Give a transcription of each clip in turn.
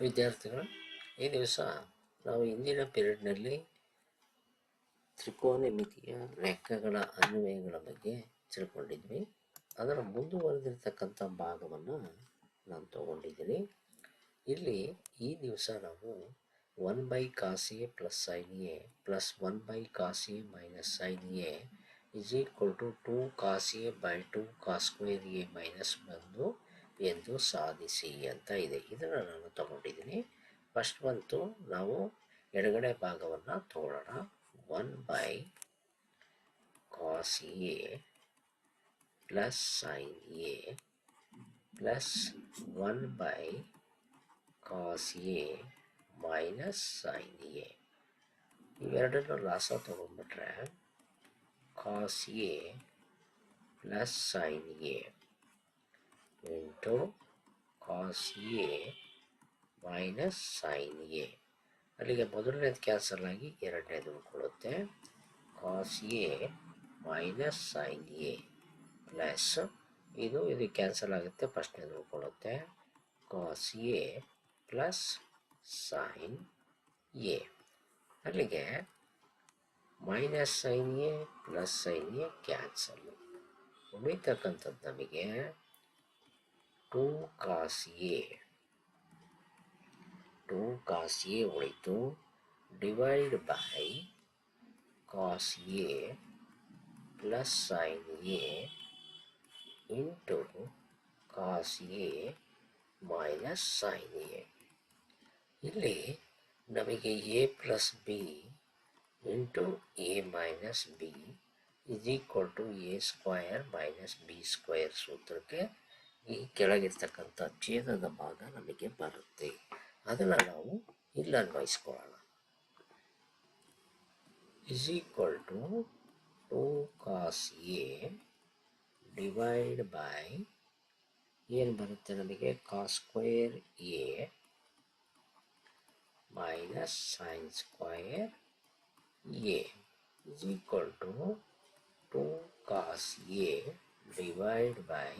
ವಿದ್ಯಾರ್ಥಿಗಳು, ಈ ದಿವಸ ನಾವು ಇಂದಿನ ಪೀರಿಯಡ್ನಲ್ಲಿ ತ್ರಿಕೋನಮಿತಿಯ ಲೆಕ್ಕಗಳ ಅನ್ವಯಗಳ ಬಗ್ಗೆ ತಿಳ್ಕೊಂಡಿದ್ವಿ. ಅದರ ಮುಂದುವರೆದಿರ್ತಕ್ಕಂಥ ಭಾಗವನ್ನು ನಾನು ತಗೊಂಡಿದ್ದೀನಿ. ಇಲ್ಲಿ ಈ ದಿವಸ ನಾವು one by cos A plus sine A plus one by cos A minus sine A is equal to two cos A by two cos square A minus ಒಂದು ಎಂದು ಸಾಧಿಸಿ ಅಂತ ಇದೆ. ಇದನ್ನು ನಾನು ತಗೊಂಡಿದ್ದೀನಿ. ಫಸ್ಟ್ ಬಂತು ನಾವು ಎಡಗಡೆ ಭಾಗವನ್ನು ತಗೊಳ್ಳೋಣ one by cos A plus sine A plus one by cos A minus sine A ಇವೆರಡನ್ನು ಲಾಸ ತಗೊಂಡ್ಬಿಟ್ರೆ cos A plus sine A into cos A minus sine A ಅಲ್ಲಿಗೆ ಮೊದಲನೇದು ಕ್ಯಾನ್ಸಲ್ ಆಗಿ ಎರಡನೇದು ಉಳ್ಕೊಳ್ಳುತ್ತೆ. Cos A minus sine A plus ಇದು ಇದು cancel ಆಗುತ್ತೆ, ಫಸ್ಟ್ನೇದು ಉಳ್ಕೊಳ್ಳುತ್ತೆ. Cos A plus sine A ಅಲ್ಲಿಗೆ minus sine A plus sine A cancel. ಉಳಿತಕ್ಕಂಥದ್ದು ನಮಗೆ two cos A two cos A ಉಳಿತು divide by cos A plus sine A into cos A minus sine A ಇಲ್ಲಿ ನಮಗೆ A plus B into A minus B is equal to A square minus B square ಸೂತ್ರಕ್ಕೆ ಈ ಕೆಳಗಿರ್ತಕ್ಕಂಥ ಛೇದದ ಭಾಗ ನಮಗೆ ಬರುತ್ತೆ. ಅದನ್ನು ನಾವು ಇಲ್ಲಿ ಅನ್ವಯಿಸ್ಕೊಳ್ಳೋಣ. Is equal to two cos A divide by ಏನು ಬರುತ್ತೆ ನಮಗೆ? Cos square A minus sine square A is equal to two cos A divide by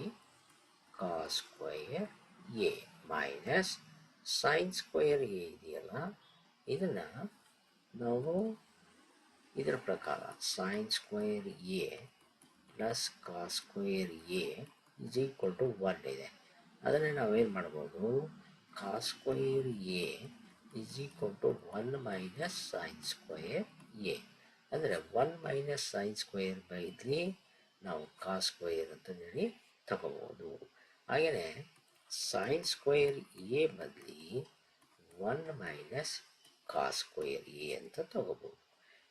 cos square A minus sine square A ಇದೆಯಲ್ಲ? ಇದನ್ನು ನಾವು ಇದರ ಪ್ರಕಾರ sine square A plus cos square A is equal to one ಇದೆ. ಅದನ್ನ ನಾವೇನು ಮಾಡ್ಬೋದು? Cos square A is equal to one minus sine square A ಅಂದರೆ ಒನ್ ಮೈನಸ್ ಸೈನ್ ಸ್ಕ್ವಯರ್ ಬೈದ್ಲಿ ನಾವು ಕಾಸ್ ಸ್ಕ್ವಯರ್ ಅಂತ ಹೇಳಿ ತಗೋಬೋದು. ಹಾಗೆಯೇ ಸೈನ್ ಸ್ಕ್ವೇರ್ ಎ ಬದಲಿ one minus cos square A ಅಂತ ತಗೋಬೋದು.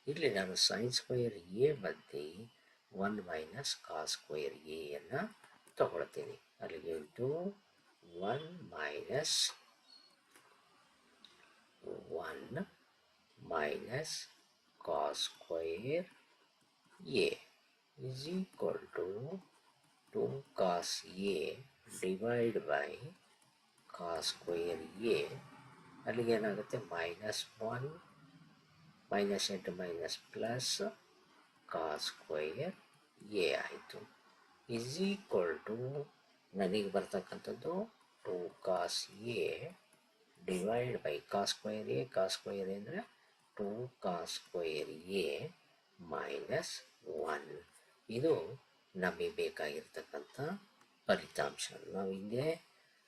ಇಲ್ಲಿ ನಾನು ಸೈನ್ ಸ್ಕ್ವೇರ್ ಎ ಬದಲಿ ಒನ್ ಮೈನಸ್ ಕಾಸ್ ಸ್ಕ್ವೇರ್ ಎಯನ್ನು ತಗೊಳ್ತೀನಿ. ಅಲ್ಲಿಗೆ into one minus one minus cos square A is equal to two cos A divide by cos square A. ಅಲ್ಲಿಗೆ ಏನಾಗುತ್ತೆ? ಮೈನಸ್ ಒನ್, ಮೈನಸ್ ಎಂಟು, minus plus cos square A ಆಯಿತು. Is equal to ನನಗೆ ಬರ್ತಕ್ಕಂಥದ್ದು two cos A divide by cos square A. Cos square ಅಂದರೆ two cos square A minus one. ಇದು ನಮಗೆ ಬೇಕಾಗಿರ್ತಕ್ಕಂಥ ಫಲಿತಾಂಶ ನಾವು ಹಿಂದೆ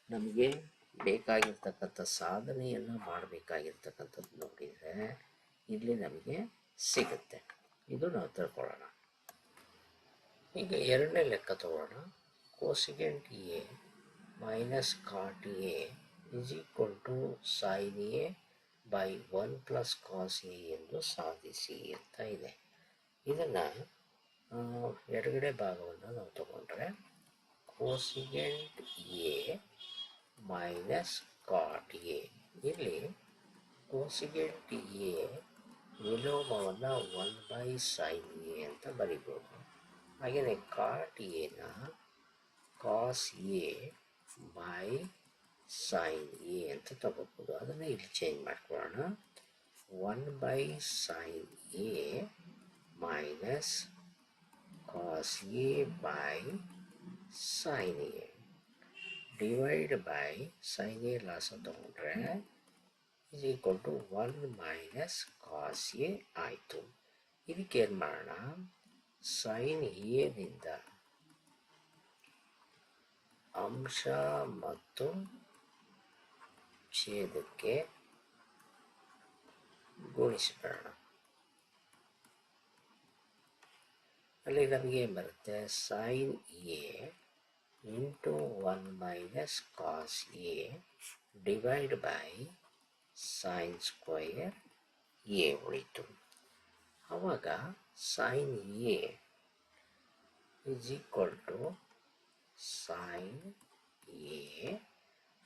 ನಮಗೆ ಬೇಕಾಗಿರ್ತಕ್ಕಂಥ ಸಾಧನೆಯನ್ನು ಮಾಡಬೇಕಾಗಿರ್ತಕ್ಕಂಥದ್ದು ನೋಡಿದರೆ ಇಲ್ಲಿ ನಮಗೆ ಸಿಗುತ್ತೆ. ಇದು ನಾವು ತಿಳ್ಕೊಳ್ಳೋಣ. ಈಗ ಎರಡನೇ ಲೆಕ್ಕ ತಗೊಳ್ಳೋಣ cosecant A minus cot A is equal to sine A by one plus cos A ಎಂದು ಸಾಧಿಸಿ ಅಂತ ಇದೆ. ಇದನ್ನು ಎಡಗಡೆ ಭಾಗವನ್ನು ನಾವು ತಗೊಂಡ್ರೆ cosecant A minus cot A ಇಲ್ಲಿ ಕೋಸಿಗೆಂಟ್ ಎ ವಿಲೋಮವನ್ನು ಒನ್ ಬೈ ಸೈನ್ ಎ ಅಂತ ಬರಿಬೋದು. ಹಾಗೆಯೇ ಕಾಟ್ ಎನ cos A by sine A ಅಂತ ತಗೋಬೋದು. ಅದನ್ನು ಇಲ್ಲಿ ಚೇಂಜ್ ಮಾಡ್ಕೊಳ್ಳೋಣ. One by sine A minus cos A by sine A divide by sine A loss ತಗೊಂಡ್ರೆ is equal to one minus cos A ಆಯಿತು. ಇದಕ್ಕೆ ಏನು ಮಾಡೋಣ? ಸೈನ್ ಎನಿಂದ ಅಂಶ ಮತ್ತು ಛೇದಕ್ಕೆ ಗುಣಿಸಿಬಿಡೋಣ ಅಲ್ಲಿ ನಮಗೆ ಏನು ಬರುತ್ತೆ? Sine A into one minus cos A divide by sine square A ಉಳಿತು ಆವಾಗ sine A is equal to sine A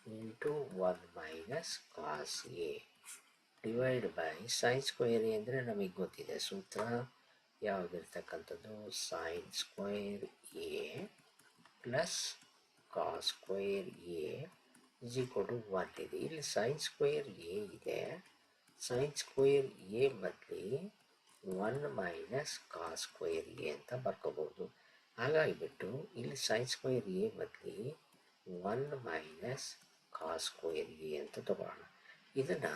into one minus cos A divide by sine square A ಅಂದರೆ ನಮಗೆ ಗೊತ್ತಿದೆ ಸೂತ್ರ. ಯಾವುದಿರ್ತಕ್ಕಂಥದ್ದು? Sine square A plus cos square A is equal to one ಇದೆ ಇಲ್ಲಿ sine square A ಇದೆ sine square A ಬದಲಿ one minus cos square A ಅಂತ ಬರ್ಕೋಬೋದು ಹಾಗಾಗಿಬಿಟ್ಟು ಇಲ್ಲಿ ಸೈನ್ ಸ್ಕ್ವೇರ್ ಎ ಬದಲಿ one minus cos square A ಅಂತ ತಗೊಳ್ಳೋಣ ಇದನ್ನು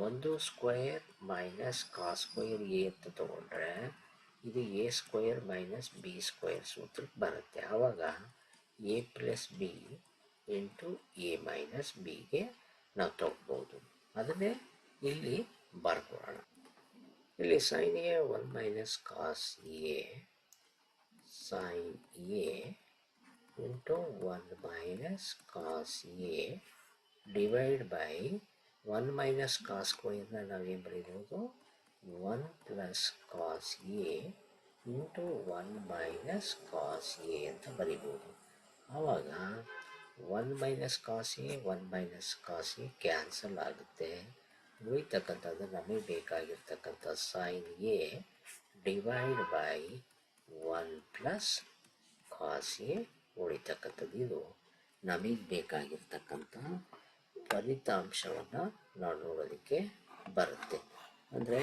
ಒಂದು square minus cos square A ಅಂತ ತಗೊಂಡ್ರೆ ಇದು A square minus B square ಸೂತ್ರಕ್ಕೆ ಬರುತ್ತೆ. ಆವಾಗ A plus B into A minus ಬಿಗೆ ನಾವು ತಗೋಬೋದು. ಅದನ್ನೇ ಇಲ್ಲಿ ಬರ್ಕೊಳ್ಳೋಣ ಇಲ್ಲಿ sine A one minus cos A sine A into one minus cos A divide by one minus cos ಸ್ಕ್ವೇರ್ನ ನಾವೇನು ಬರೀಬೋದು? One plus cos A into one minus cos ಅಂತ ಬರಿಬೋದು. ಆವಾಗ one minus cos A one minus cos cancel ಆಗುತ್ತೆ. ಉಳಿತಕ್ಕಂಥದ್ದು ನಮಗೆ ಬೇಕಾಗಿರ್ತಕ್ಕಂಥ sine A divide by one plus cos A ಉಳಿತಕ್ಕಂಥದ್ದು ಇದು. ನಮಗೆ ಬೇಕಾಗಿರ್ತಕ್ಕಂಥ ಫಲಿತಾಂಶವನ್ನು ನಾವು ನೋಡೋದಕ್ಕೆ ಬರುತ್ತೆ. ಅಂದರೆ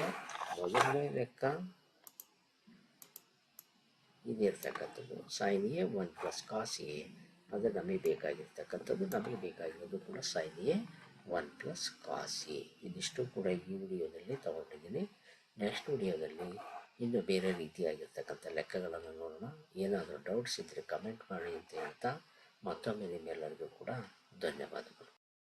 ಮೊದಲನೇ ಲೆಕ್ಕ ಇದಿರ್ತಕ್ಕಂಥದ್ದು sine A one plus cos A. ಅದು ನಮಗೆ ಬೇಕಾಗಿರ್ತಕ್ಕಂಥದ್ದು, ನಮಗೆ ಬೇಕಾಗಿರೋದು ಕೂಡ sine A one plus cos A. ಇದಿಷ್ಟು ಕೂಡ ಈ ವಿಡಿಯೋದಲ್ಲಿ ತಗೊಂಡಿದ್ದೀನಿ. ನೆಕ್ಸ್ಟ್ ವಿಡಿಯೋದಲ್ಲಿ ಇನ್ನು ಬೇರೆ ರೀತಿಯಾಗಿರ್ತಕ್ಕಂಥ ಲೆಕ್ಕಗಳನ್ನು ನೋಡೋಣ. ಏನಾದರೂ ಡೌಟ್ಸ್ ಇದ್ದರೆ ಕಮೆಂಟ್ ಮಾಡಿ ಅಂತ ಹೇಳ್ತಾ ಮತ್ತೊಮ್ಮೆ ನಿಮ್ಮೆಲ್ಲರಿಗೂ ಕೂಡ ಧನ್ಯವಾದಗಳು.